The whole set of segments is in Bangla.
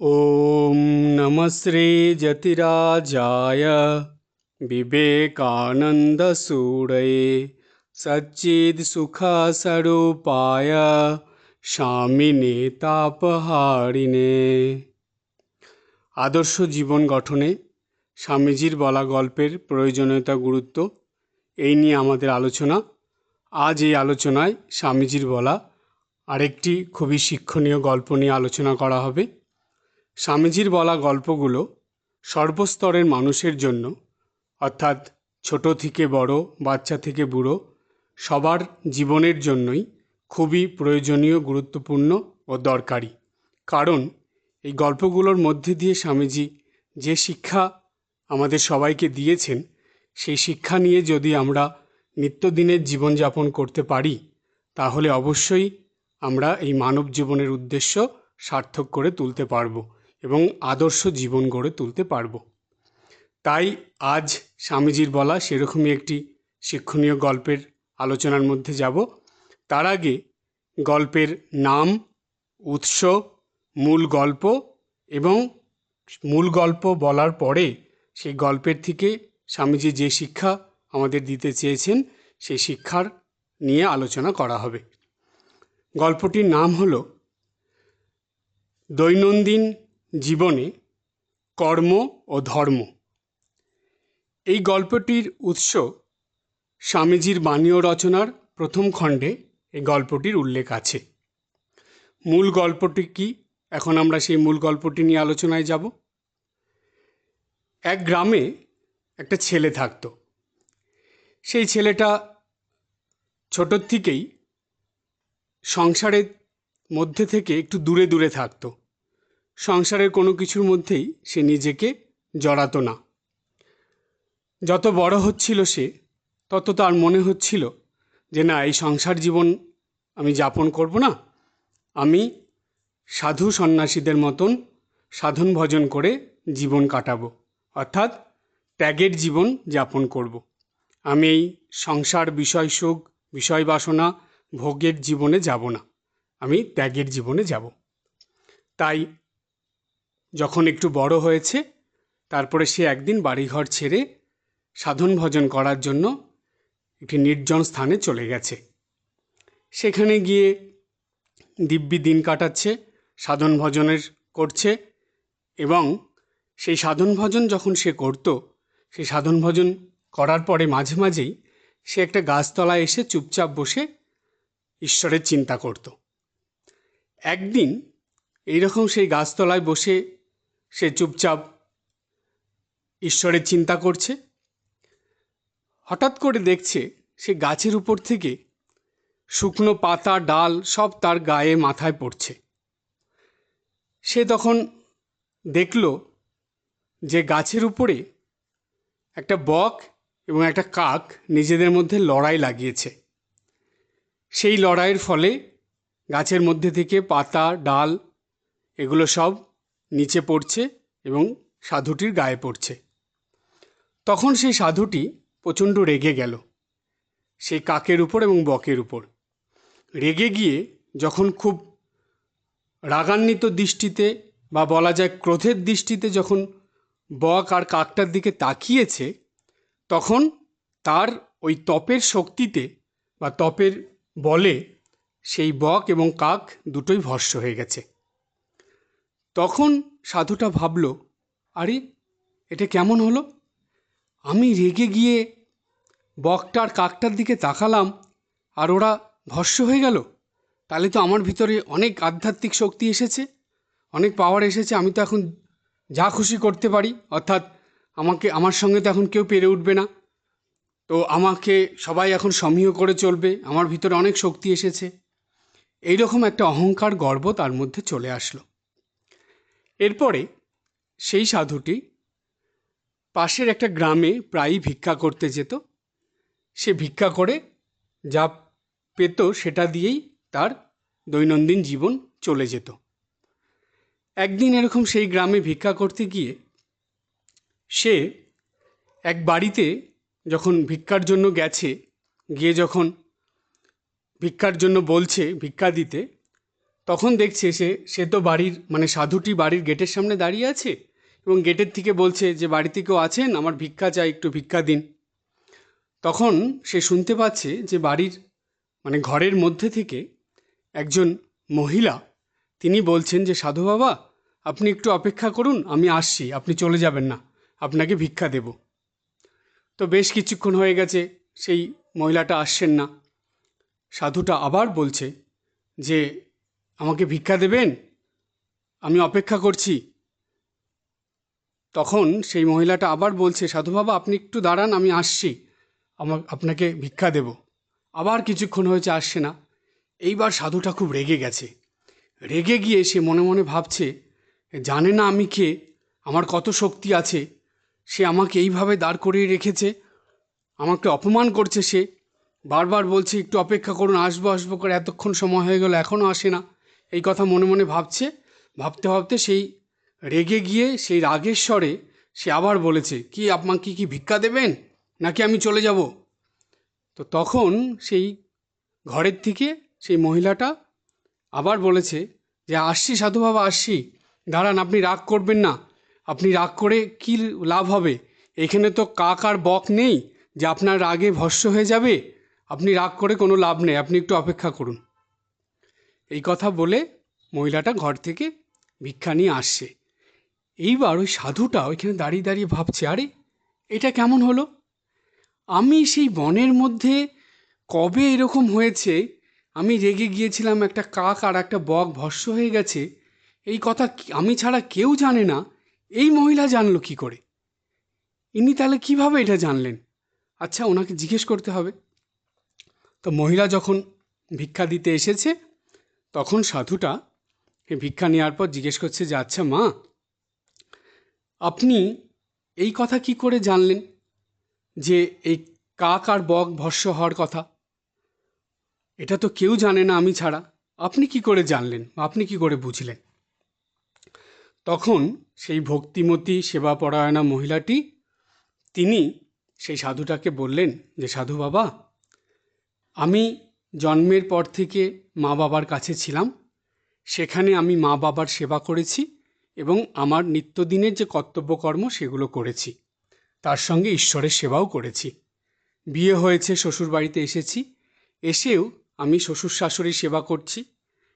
ॐ नमः श्रीजतिराजाय विवेकानन्दसूरये सच्चित्सुखस्वरूपाय স্বামিনে তাপহারিণে আদর্শ জীবন গঠনে স্বামীজির বলা গল্পের প্রয়োজনীয়তা গুরুত্ব এই নিয়ে আমাদের আলোচনা আজ এই আলোচনায় স্বামীজির বলা আরেকটি খুবই শিক্ষণীয় গল্প নিয়ে আলোচনা করা হবে স্বামীজির বলা গল্পগুলো সর্বস্তরের মানুষের জন্য, অর্থাৎ ছোট থেকে বড়, বাচ্চা থেকে বুড়ো, সবার জীবনের জন্যই খুবই প্রয়োজনীয়, গুরুত্বপূর্ণ ও দরকারি। কারণ এই গল্পগুলোর মধ্যে দিয়ে স্বামীজি যে শিক্ষা আমাদের সবাইকে দিয়েছেন, সেই শিক্ষা নিয়ে যদি আমরা নিত্যদিনের জীবনযাপন করতে পারি, তাহলে অবশ্যই আমরা এই মানব জীবনের উদ্দেশ্য সার্থক করে তুলতে পারব। এবং আদর্শ জীবন গড়ে তুলতে পারব। তাই আজ স্বামীজির বলা সেরকমই একটি শিক্ষণীয় গল্পের আলোচনার মধ্যে যাব। তার আগে গল্পের নাম, উৎস, মূল গল্প এবং মূল গল্প বলার পরে সেই গল্পের থেকে স্বামীজি যে শিক্ষা আমাদের দিতে চেয়েছেন, সেই শিক্ষার নিয়ে আলোচনা করা হবে। গল্পটির নাম হল, দৈনন্দিন জীবনে কর্ম ও ধর্ম। এই গল্পটির উৎস স্বামীজির বাণীয় রচনার প্রথম খণ্ডে এই গল্পটির উল্লেখ আছে। মূল গল্পটি কি? এখন আমরা সেই মূল গল্পটি নিয়ে আলোচনায় যাব। এক গ্রামে একটা ছেলে থাকতো। সেই ছেলেটা ছোটোর থেকেই সংসারের মধ্যে থেকে একটু দূরে দূরে থাকতো। সংসারের কোনো কিছুর মধ্যেই সে নিজেকে জড়াতো না। যত বড় হচ্ছিল সে, তত তার মনে হচ্ছিল যে, না, এই সংসার জীবন আমি যাপন করব না। আমি সাধু সন্ন্যাসীদের মতন সাধন ভজন করে জীবন কাটাবো। অর্থাৎ ত্যাগের জীবন যাপন করব। আমি এই সংসার বিষয় সুখ, বিষয় বাসনা ভোগের জীবনে যাব না। আমি ত্যাগের জীবনে যাব। তাই যখন একটু বড় হয়েছে, তারপরে সে একদিন বাড়িঘর ছেড়ে সাধন ভজন করার জন্য একটি নির্জন স্থানে চলে গেছে। সেখানে গিয়ে দিব্যি দিন কাটাচ্ছে, সাধন ভজনের করছে এবং সেই সাধন ভজন যখন সে করত, সেই সাধন ভজন করার পরে মাঝে মাঝেই সে একটা গাছতলায় এসে চুপচাপ বসে ঈশ্বরের চিন্তা করত। একদিন এইরকম সেই গাছতলায় বসে সে চুপচাপ ঈশ্বরের চিন্তা করছে। হঠাৎ করে দেখছে সে গাছের উপর থেকে শুকনো পাতা, ডাল সব তার গায়ে মাথায় পড়ছে। সে তখন দেখল যে গাছের উপরে একটা বক এবং একটা কাক নিজেদের মধ্যে লড়াই লাগিয়েছে। সেই লড়াইয়ের ফলে গাছের মধ্যে থেকে পাতা, ডাল এগুলো সব নিচে পড়ছে এবং সাধুটির গায়ে পড়ছে। তখন সেই সাধুটি প্রচণ্ড রেগে গেল। সেই কাকের উপর এবং বকের উপর। রেগে গিয়ে যখন খুব রাগান্বিত দৃষ্টিতে বা বলা যায় ক্রোধের দৃষ্টিতে যখন বক আর কাকটার দিকে তাকিয়েছে, তখন তার ওই তপের শক্তিতে বা তপের বলে সেই বক এবং কাক দুটোই ভস্য হয়ে গেছে। তখন সাধুটা ভাবল, আরে, এটা কেমন হলো? আমি রেগে গিয়ে বকটার কাকটার দিকে তাকালাম, আর ওরা ভস্য হয়ে গেল। তাহলে তো আমার ভিতরে অনেক আধ্যাত্মিক শক্তি এসেছে, অনেক পাওয়ার এসেছে, আমি তো এখন যা খুশি করতে পারি, অর্থাৎ আমাকে, আমার সঙ্গে তো এখন কেউ পেরে উঠবে না। তো আমাকে সবাই এখন সমীহ করে চলবে, আমার ভিতরে অনেক শক্তি এসেছে। এই রকম একটা অহংকার গর্ব তার মধ্যে চলে আসলো। এরপরে সেই সাধুটি পাশের একটা গ্রামে প্রায়ই ভিক্ষা করতে যেত। সে ভিক্ষা করে যা পেত সেটা দিয়েই তার দৈনন্দিন জীবন চলে যেত। একদিন এরকম সেই গ্রামে ভিক্ষা করতে গিয়ে সে এক বাড়িতে যখন ভিক্ষার জন্য গেছে, গিয়ে যখন ভিক্ষার জন্য বলছে ভিক্ষা দিতে তখন দেখছে সে সে তো বাড়ির মানে সাধুটি বাড়ির গেটের সামনে দাঁড়িয়ে আছে এবং গেটের থেকে বলছে যে, বাড়িতে কেউ আছেন? আমার ভিক্ষা চাই, একটু ভিক্ষা দিন। তখন সে শুনতে পাচ্ছে যে, বাড়ির মানে ঘরের মধ্যে থেকে একজন মহিলা, তিনি বলছেন যে, সাধু বাবা, আপনি একটু অপেক্ষা করুন, আমি আসছি, আপনি চলে যাবেন না, আপনাকে ভিক্ষা দেব। তো বেশ কিছুক্ষণ হয়ে গেছে, সেই মহিলাটা আসছেন না। সাধুটা আবার বলছে যে আমাকে ভিক্ষা দেবেন? আমি অপেক্ষা করছি। তখন সেই মহিলাটা আবার বলছে, সাধু বাবা, আপনি একটু দাঁড়ান, আমি আসছি। আমার, আপনাকে ভিক্ষা দেব। আবার কিছুক্ষণ হয়েছে, আসছে না। এইবার সাধুটা খুব রেগে গেছে। রেগে গিয়ে সে মনে মনে ভাবছে, জানে না আমি কে? আমার কত শক্তি আছে? সে আমাকে এইভাবে দাঁড় করিয়ে রেখেছে? আমাকে অপমান করছে সে? বারবার বলছে, একটু অপেক্ষা করুন, আসব আসব করে এতক্ষণ সময় হয়ে গেল এখনও আসে না। এই কথা মনে মনে ভাবছে। ভাবতে ভাবতে সেই রেগে গিয়ে সেই রাগের স্বরে সে আবার বলেছে, কি আপনাকে কি ভিক্ষা দেবেন? নাকি আমি চলে যাব? তো তখন সেই ঘরের থেকে সেই মহিলাটা আবার বলেছে যে, আসছি সাধু বাবা, আসছি। দাঁড়ান, আপনি রাগ করবেন না। আপনি রাগ করে কি লাভ হবে? এখানে তো কাক আর বক নেই যে আপনার রাগে ভস্য হয়ে যাবে। আপনি রাগ করে কোনো লাভ নেই। আপনি একটু অপেক্ষা করুন। এই কথা বলে মহিলাটা ঘর থেকে ভিক্ষা নিয়ে আসছে। এইবার ওই সাধুটা ওইখানে দাঁড়িয়ে দাঁড়িয়ে ভাবছে, আরে, এটা কেমন হলো? আমি সেই বনের মধ্যে কবে এরকম হয়েছে? আমি রেগে গিয়েছিলাম, একটা কাক আর একটা বক ভস্য হয়ে গেছে। এই কথা আমি ছাড়া কেউ জানে না। এই মহিলা জানলো কি করে? ইনি তাহলে কীভাবে এটা জানলেন? আচ্ছা ওনাকে জিজ্ঞেস করতে হবে। তো মহিলা যখন ভিক্ষা দিতে এসেছে তখন সাধুটা ভিক্ষা নেওয়ার পর জিজ্ঞেস করছে যে আচ্ছা মা, আপনি এই কথা কি করে জানলেন যে এই কাক আর বক ভস্য হওয়ার কথা? এটা তো কেউ জানে না আমি ছাড়া। আপনি কি করে জানলেন আপনি কি করে বুঝলেন? তখন সেই ভক্তিমতী সেবাপরায়ণা মহিলাটি তিনি সেই সাধুটাকে বললেন যে, সাধু বাবা, আমি জন্মের পর থেকে মা বাবার কাছে ছিলাম। সেখানে আমি মা বাবার সেবা করেছি এবং আমার নিত্যদিনের যে কর্তব্যকর্ম সেগুলো করেছি। তার সঙ্গে ঈশ্বরের সেবাও করেছি। বিয়ে হয়েছে, শ্বশুরবাড়িতে এসেছি। এসেও আমি শ্বশুর শাশুড়ির সেবা করছি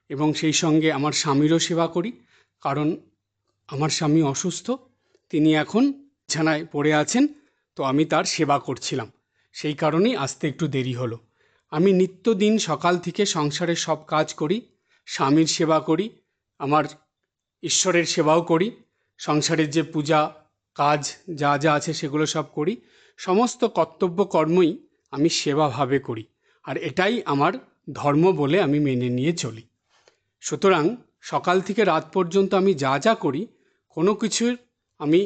এবং সেই সঙ্গে আমার স্বামীরও সেবা করি। কারণ আমার স্বামী অসুস্থ, তিনি এখন বিছানায় পড়ে আছেন, তো আমি তার সেবা করছিলাম। সেই কারণেই আসতে একটু দেরি হলো। আমি নিত্যদিন সকাল থেকে সংসারের সব কাজ করি, স্বামীর সেবা করি, আমার ঈশ্বরের সেবাও করি, সংসারের যে পূজা, কাজ যা যা আছে সেগুলো সব করি, সমস্ত কর্তব্য কর্মই আমি সেবাভাবে করি। আর এটাই আমার ধর্ম বলে আমি মেনে নিয়ে চলি। সুতরাং সকাল থেকে রাত পর্যন্ত আমি যা যা করি, কোনো কিছুর আমি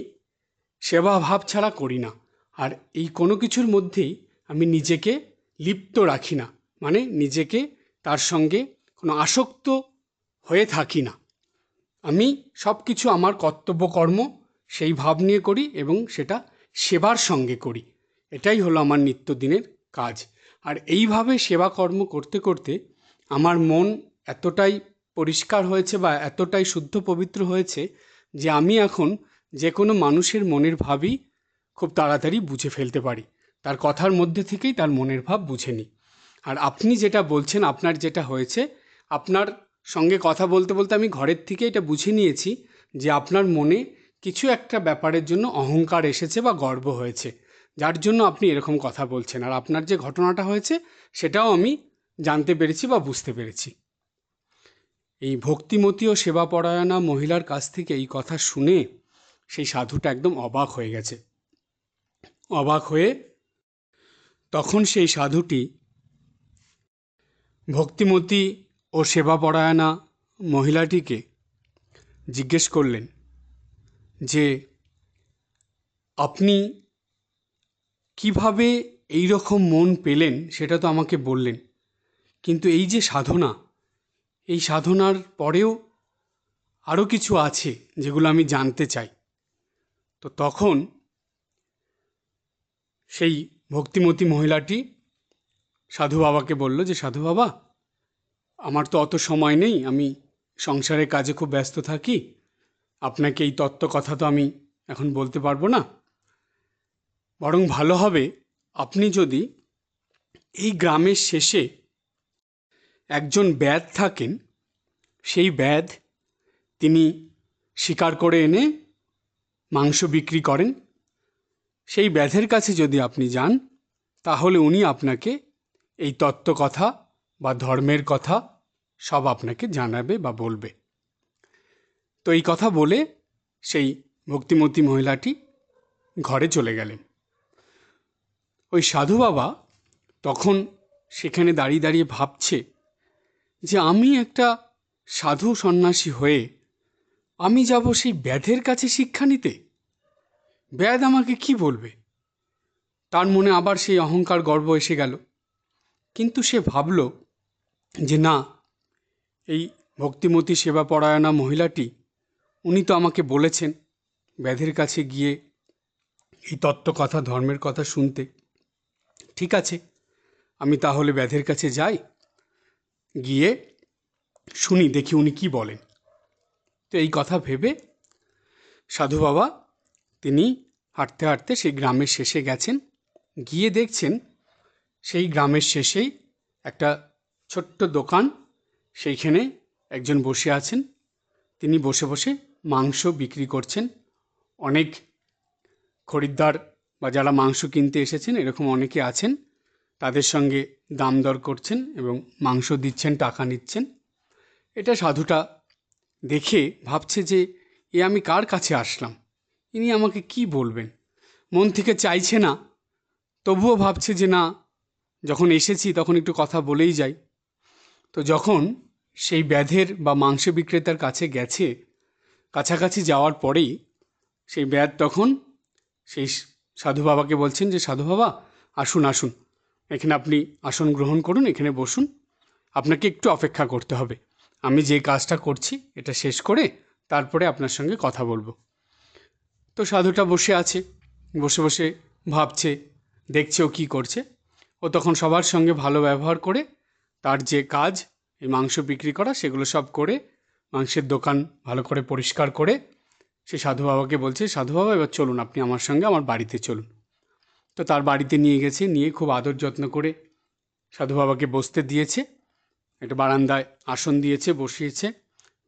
সেবা ভাব ছাড়া করি না। আর এই কোনো কিছুর মধ্যেই আমি নিজেকে লিপ্ত রাখি না। মানে নিজেকে তার সঙ্গে কোনো আসক্ত হয়ে থাকি না। আমি সব কিছু আমার কর্তব্য কর্ম, সেই ভাব নিয়ে করি এবং সেটা সেবার সঙ্গে করি। এটাই হলো আমার নিত্যদিনের কাজ। আর এইভাবে সেবা কর্ম করতে করতে আমার মন এতটাই পরিষ্কার হয়েছে বা এতটাই শুদ্ধ পবিত্র হয়েছে যে আমি এখন যে কোনো মানুষের মনের ভাবই খুব তাড়াতাড়ি বুঝে ফেলতে পারি। তার কথার মধ্যে থেকেই তার মনের ভাব বুঝে নিই আর আপনি যেটা বলছেন, আপনার যেটা হয়েছে, আপনার সঙ্গে কথা বলতে বলতে আমি ঘরের থেকে এটা বুঝে নিয়েছি যে আপনার মনে কিছু একটা ব্যাপারের জন্য অহংকার এসেছে বা গর্ব হয়েছে। যার জন্য আপনি এরকম কথা বলছেন। আর আপনার যে ঘটনাটা হয়েছে, সেটাও আমি জানতে পেরেছি বা বুঝতে পেরেছি। এই ভক্তিমতী ও সেবাপরায়ণা মহিলার কাছ থেকে এই কথা শুনে সেই সাধুটা একদম অবাক হয়ে গেছে। অবাক হয়ে তখন সেই সাধুটি, ভক্তিমতী ও সেবা সেবাপরায়ণা মহিলাটিকে জিজ্ঞেস করলেন যে, আপনি কীভাবে এই রকম মন পেলেন সেটা তো আমাকে বললেন। কিন্তু এই যে সাধনা, এই সাধনার পরেও আরও কিছু আছে যেগুলো আমি জানতে চাই। তো তখন সেই ভক্তিমতী মহিলাটি সাধু বাবাকে বলল যে, সাধু বাবা, আমার তো অত সময় নেই, আমি সংসারের কাজে খুব ব্যস্ত থাকি। আপনাকে এই তত্ত্ব কথা তো আমি এখন বলতে পারব না। বরং ভালো হবে, আপনি যদি এই গ্রামের শেষে একজন ব্যাদ থাকেন, সেই ব্যাদ তিনি শিকার করে এনে মাংস বিক্রি করেন। সেই ব্যাধের কাছে যদি আপনি যান, তাহলে উনি আপনাকে এই তত্ত্ব কথা বা ধর্মের কথা সব আপনাকে জানাবে বা বলবে। তো এই কথা বলে সেই ভক্তিমতী মহিলাটি ঘরে চলে গেলেন। ওই সাধু বাবা তখন সেখানে দাঁড়িয়ে দাঁড়িয়ে ভাবছে যে আমি একটা সাধু সন্ন্যাসী হয়ে আমি যাব সেই ব্যাধের কাছে শিক্ষা নিতে? ব্যাধ আমাকে কি বলবে? তার মনে আবার সেই অহংকার গর্ব এসে গেল। কিন্তু সে ভাবল যে না, এই ভক্তিমতী সেবা পরায়ণা মহিলাটি, উনি তো আমাকে বলেছেন ব্যাধের কাছে গিয়ে এই তত্ত্ব কথা ধর্মের কথা শুনতে। ঠিক আছে, আমি তাহলে ব্যাধের কাছে যাই, গিয়ে শুনি, দেখি উনি কি বলেন। তো এই কথা ভেবে সাধু বাবা তিনি হাঁটতে হাঁটতে সেই গ্রামের শেষে গেছেন। গিয়ে দেখছেন সেই গ্রামের শেষেই একটা ছোট্ট দোকান। সেইখানে একজন বসে আছেন। তিনি বসে বসে মাংস বিক্রি করছেন। অনেক খরিদ্দার বা যারা মাংস কিনতে এসেছেন, এরকম অনেকে আছেন। তাদের সঙ্গে দাম দর করছেন এবং মাংস দিচ্ছেন, টাকা নিচ্ছেন। এটা সাধুটা দেখে ভাবছে যে, এ আমি কার কাছে আসলাম? ইনি আমাকে কি বলবেন? মন থেকে চাইছে না। তবুও ভাবছে যে না, যখন এসেছি তখন একটু কথা বলেই যাই। তো যখন সেই ব্যাধের বা মাংস বিক্রেতার কাছে গেছে, কাছাকাছি যাওয়ার পরেই সেই ব্যাধ তখন সেই সাধু বাবাকে বলছেন যে, সাধু বাবা, আসুন আসুন। এখানে আপনি আসন গ্রহণ করুন, এখানে বসুন। আপনাকে একটু অপেক্ষা করতে হবে। আমি যে কাজটা করছি, এটা শেষ করে তারপরে আপনার সঙ্গে কথা বলব। তো সাধুটা বসে আছে, বসে বসে ভাবছে, দেখছে ও কী করছে। ও তখন সবার সঙ্গে ভালো ব্যবহার করে তার যে কাজ, এই মাংস বিক্রি করা, সেগুলো সব করে মাংসের দোকান ভালো করে পরিষ্কার করে সে সাধু বাবাকে বলছে, সাধু বাবা, এবার চলুন, আপনি আমার সঙ্গে আমার বাড়িতে চলুন। তো তার বাড়িতে নিয়ে গেছে, নিয়ে খুব আদর যত্ন করে সাধু বাবাকে বসতে দিয়েছে। একটা বারান্দায় আসন দিয়েছে, বসিয়েছে,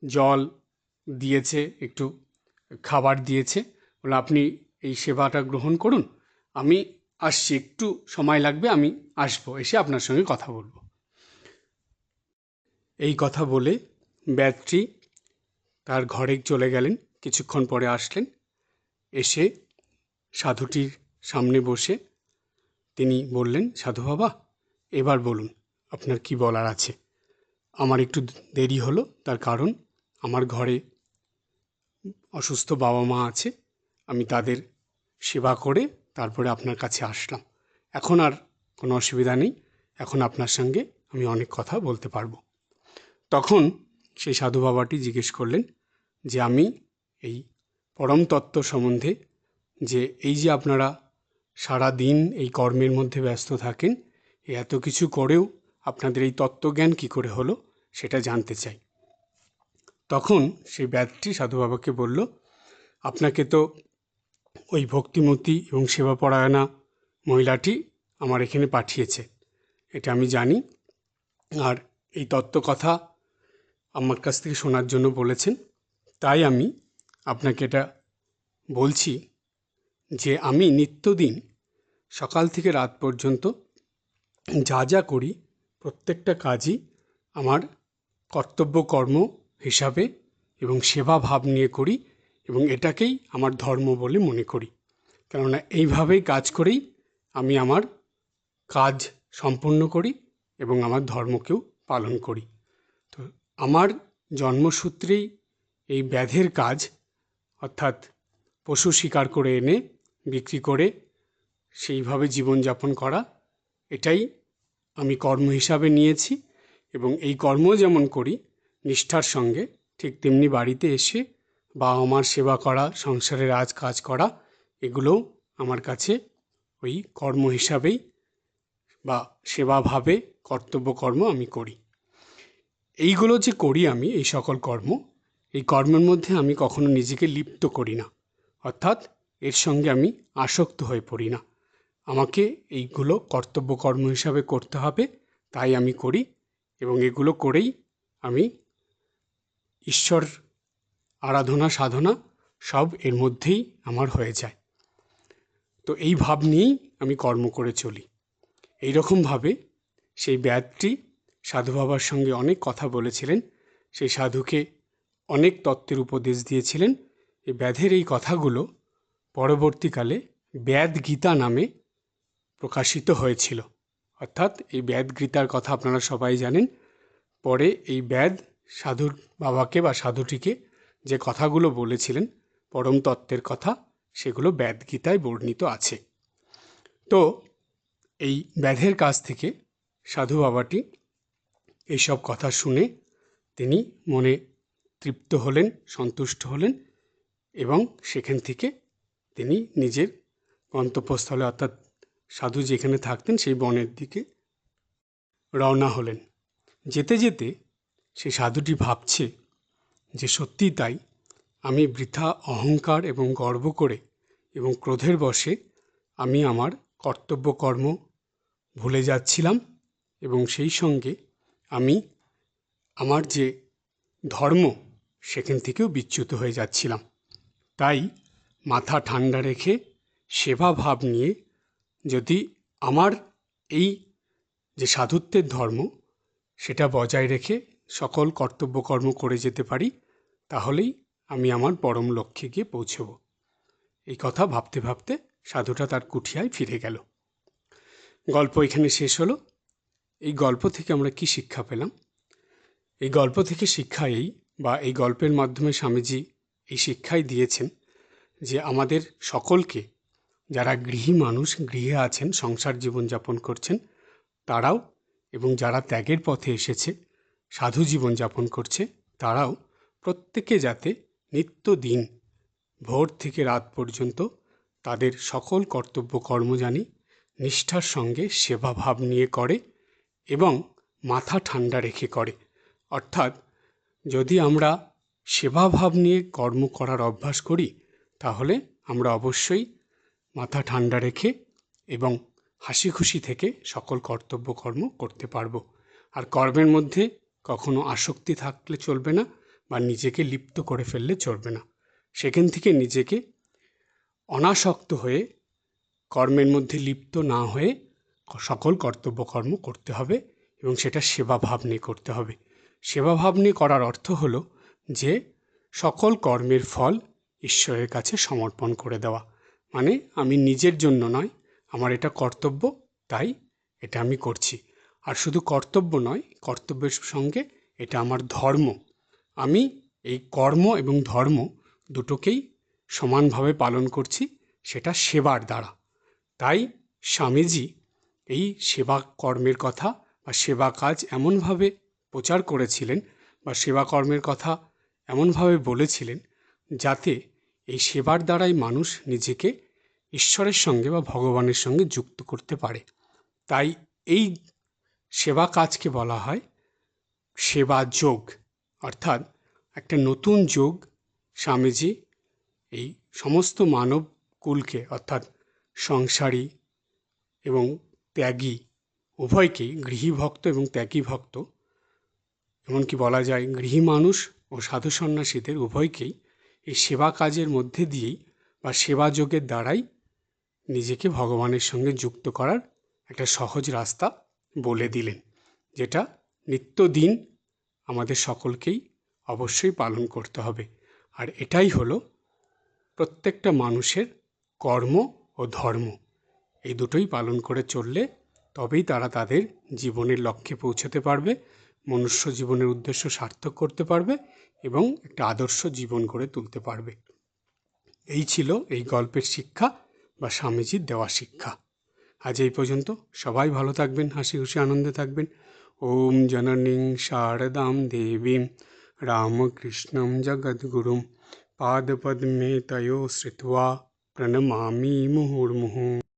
জল দিয়েছে, একটু খাবার দিয়েছে। বলে, আপনি এই সেবাটা গ্রহণ করুন। আমি আসছি, একটু সময় লাগবে, আমি আসব। এসে আপনার সঙ্গে কথা বলব। এই কথা বলে ব্যাদটি তার ঘরে চলে গেলেন। কিছুক্ষণ পরে আসলেন। এসে সাধুটির সামনে বসে তিনি বললেন, সাধু বাবা, এবার বলুন, আপনার কি বলার আছে? আমার একটু দেরি হলো, তার কারণ আমার ঘরে অসুস্থ বাবা মা আছে। আমি তাদের সেবা করে তারপরে আপনার কাছে আসলাম। এখন আর কোনো অসুবিধা নেই। এখন আপনার সঙ্গে আমি অনেক কথা বলতে পারব। তখন সেই সাধু বাবাটি জিজ্ঞেস করলেন যে, আমি এই পরম তত্ত্ব সম্বন্ধে যে এই যে আপনারা সারা দিন এই কর্মের মধ্যে ব্যস্ত থাকেন এত কিছু করেও আপনাদের এই তত্ত্বজ্ঞান কী করে হলো সেটা জানতে চাই। তখন সেই ব্যাধটি সাধু বাবাকে বলল, আপনাকে তো ওই ভক্তিমতী এবং সেবা সেবাপরায়ণা মহিলাটি আমার এখানে পাঠিয়েছে। এটা আমি জানি। আর এই তত্ত্ব কথা আমার কাছ থেকে শোনার জন্য বলেছেন। তাই আমি আপনাকে এটা বলছি যে আমি নিত্যদিন সকাল থেকে রাত পর্যন্ত যা যা করি প্রত্যেকটা কাজই আমার কর্তব্য কর্ম হিসাবে এবং সেবা ভাব নিয়ে করি এবং এটাকেই আমার ধর্ম বলে মনে করি। কেননা এইভাবেই কাজ করেই আমি আমার কাজ সম্পন্ন করি এবং আমার ধর্মকেও পালন করি। তো আমার জন্মসূত্রেই এই ব্যাধের কাজ, অর্থাৎ পশু শিকার করে এনে বিক্রি করে সেইভাবে জীবনযাপন করা, এটাই আমি কর্ম হিসাবে নিয়েছি এবং এই কর্ম যেমন করি, নিষ্ঠার সঙ্গে ঠিক তেমনি বাড়িতে এসে বাবা মার সেবা করা সংসারের রাজ কাজ করা এগুলোও আমার কাছে ওই কর্ম হিসাবেই বা সেবাভাবে কর্তব্য কর্ম আমি করি। এইগুলো যে করি আমি, এই সকল কর্ম, এই কর্মের মধ্যে আমি কখনো নিজেকে লিপ্ত করি না। অর্থাৎ এর সঙ্গে আমি আসক্ত হয়ে পড়ি না। আমাকে এইগুলো কর্তব্য কর্ম হিসাবে করতে হবে, তাই আমি করি এবং এগুলো করেই আমি ঈশ্বর আরাধনা, সাধনা সব এর মধ্যেই আমার হয়ে যায়। তো এই ভাব নিয়েই আমি কর্ম করে চলি। এই রকমভাবে সেই ব্যাধটি সাধু বাবার সঙ্গে অনেক কথা বলেছিলেন, সেই সাধুকে অনেক তত্ত্বের উপদেশ দিয়েছিলেন। এই ব্যাধের এই কথাগুলো পরবর্তীকালে ব্যাধ গীতা নামে প্রকাশিত হয়েছিল। অর্থাৎ এই ব্যাদ গীতার কথা আপনারা সবাই জানেন। পরে এই ব্যাধ সাধুর বাবাকে বা সাধুটিকে যে কথাগুলো বলেছিলেন, পরম তত্ত্বের কথা, সেগুলো ব্যাধগীতায় বর্ণিত আছে। তো, এই ব্যাধের কাছ থেকে সাধু বাবাটি এইসব কথা শুনে তিনি মনে তৃপ্ত হলেন, সন্তুষ্ট হলেন এবং সেখান থেকে তিনি নিজের গন্তব্যস্থলে অর্থাৎ সাধু যেখানে থাকতেন সেই বনের দিকে রওনা হলেন। যেতে যেতে সে সাধুটি ভাবছে যে সত্যি তাই, আমি বৃথা অহংকার এবং গর্ব করে এবং ক্রোধের বশে আমি আমার কর্তব্য কর্ম ভুলে যাচ্ছিলাম এবং সেই সঙ্গে আমি আমার যে ধর্ম সেখান থেকেও বিচ্যুত হয়ে যাচ্ছিলাম। তাই মাথা ঠান্ডা রেখে সেবা ভাব নিয়ে যদি আমার এই যে সাধুত্বের ধর্ম, সেটা বজায় রেখে সকল কর্তব্য কর্ম করে যেতে পারি, তাহলেই আমি আমার পরম লক্ষ্যে গিয়ে পৌঁছব। এই কথা ভাবতে ভাবতে সাধুটা তার কুঠিয়ায় ফিরে গেল। গল্প এখানে শেষ হলো। এই গল্প থেকে আমরা কি শিক্ষা পেলাম? এই গল্প থেকে শিক্ষা এই বা এই গল্পের মাধ্যমে স্বামীজি এই শিক্ষাই দিয়েছেন যে আমাদের সকলকে, যারা গৃহী মানুষ, গৃহে আছেন, সংসার জীবনযাপন করছেন, তারাও এবং যারা ত্যাগের পথে এসেছে সাধু জীবনযাপন করছে, তারাও প্রত্যেকে যাতে নিত্যদিন ভোর থেকে রাত পর্যন্ত তাদের সকল কর্তব্য কর্ম জানি নিষ্ঠার সঙ্গে সেবা ভাব নিয়ে করে এবং মাথা ঠান্ডা রেখে করে। অর্থাৎ যদি আমরা সেবাভাব নিয়ে কর্ম করার অভ্যাস করি, তাহলে আমরা অবশ্যই মাথা ঠান্ডা রেখে এবং হাসি খুশি থেকে সকল কর্তব্য কর্ম করতে পারব। আর কর্মের মধ্যে কখনো আসক্তি থাকলে চলবে না বা নিজেকে লিপ্ত করে ফেললে চলবে না। সেখান থেকে নিজেকে অনাসক্ত হয়ে, কর্মের মধ্যে লিপ্ত না হয়ে সকল কর্তব্য কর্ম করতে হবে এবং সেটা সেবা নিয়ে করতে হবে। সেবা নিয়ে করার অর্থ হলো যে সকল কর্মের ফল ঈশ্বরের কাছে সমর্পণ করে দেওয়া। মানে আমি নিজের জন্য নয়, আমার এটা কর্তব্য, তাই এটা আমি করছি। আর শুধু কর্তব্য নয়, কর্তব্যের সঙ্গে এটা আমার ধর্ম। আমি এই কর্ম এবং ধর্ম দুটোকেই সমানভাবে পালন করছি, সেটা সেবার দ্বারা। তাই স্বামীজি এই সেবা কর্মের কথা বা সেবা কাজ এমনভাবে প্রচার করেছিলেন বা সেবা কর্মের কথা এমনভাবে বলেছিলেন যাতে এই সেবার দ্বারাই মানুষ নিজেকে ঈশ্বরের সঙ্গে বা ভগবানের সঙ্গে যুক্ত করতে পারে। তাই এই সেবা কাজকে বলা হয় সেবা যোগ। অর্থাৎ একটা নতুন যোগ স্বামীজি এই সমস্ত মানব কুলকে, অর্থাৎ সংসারী এবং ত্যাগী, উভয়কেই গৃহী ভক্ত এবং ত্যাগী ভক্ত এমনকি বলা যায় গৃহী মানুষ ও সাধু সন্ন্যাসীদের উভয়কেই এই সেবা কাজের মধ্যে দিয়েই বা সেবা যোগের দ্বারাই নিজেকে ভগবানের সঙ্গে যুক্ত করার একটা সহজ রাস্তা বলে দিলেন, যেটা নিত্যদিন আমাদের সকলকেই অবশ্যই পালন করতে হবে। আর এটাই হলো প্রত্যেকটা মানুষের কর্ম ও ধর্ম। এই দুটোই পালন করে চললে তবেই তারা তাদের জীবনের লক্ষ্যে পৌঁছতে পারবে, মনুষ্য জীবনের উদ্দেশ্য সার্থক করতে পারবে এবং একটা আদর্শ জীবন গড়ে তুলতে পারবে। এই ছিল এই গল্পের শিক্ষা বা স্বামীজির দেওয়া শিক্ষা। আজ এই পর্যন্ত। সবাই ভালো থাকবেন, হাসি খুশি, আনন্দে থাকবেন। ওম জননীং শারদাম দেবীম রামকৃষ্ণম জগদ্গুরুম পাদপদ্মে তয়ো শ্রিত্বা প্রণমামি মুহুর্মুহুঃ।